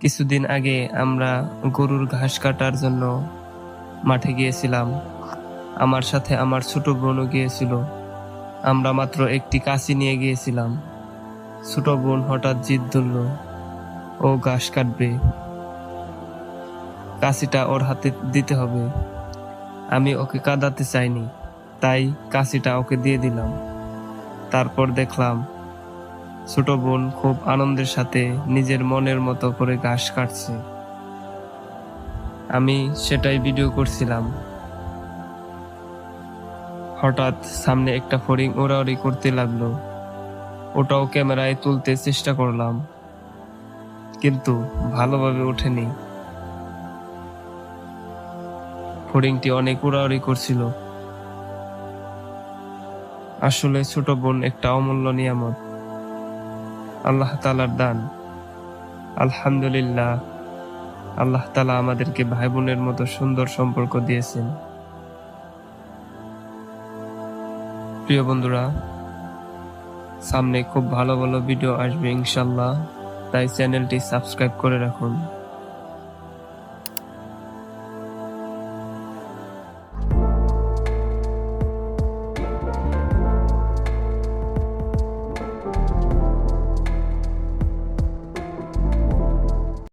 কিছুদিন আগে আমরা গরুর ঘাস কাটার জন্য মাঠে গিয়েছিলাম। আমার সাথে আমার ছোট বোনও গিয়েছিল। আমরা মাত্র একটি কাশি নিয়ে গিয়েছিলাম। ছোট বোন হঠাৎ জিদ ধরল, ও ঘাস কাটবে। কাশিটা ওর হাতে দিতে হবে। আমি ওকে কাঁদাতে চাইনি, তাই কাশিটা ওকে দিয়ে দিলাম। তারপর দেখলাম ছোট বোন খুব আনন্দের সাথে নিজের মনের মতো করে ঘাস কাটছে। আমি সেটাই ভিডিও করছিলাম। হঠাৎ সামনে একটা ফড়িং ওড়াউড়ি করতে লাগল। ওটাও ক্যামেরায় তুলতে চেষ্টা করলাম। কিন্তু ভালোভাবে ওঠেনি। ফড়িংটি অনেক উড়াউড়ি করছিল। আসলে ছোট বোন একটা অমূল্য নিয়ামত। আল্লাহ তালার দান। আলহামদুলিল্লাহ, আল্লাহ তালা আমাদেরকে ভাই বোনের মতো সুন্দর সম্পর্ক দিয়েছেন। প্রিয় বন্ধুরা, সামনে খুব ভালো ভালো ভিডিও আসবে ইনশাল্লাহ তাই চ্যানেলটি সাবস্ক্রাইব করে রাখুন।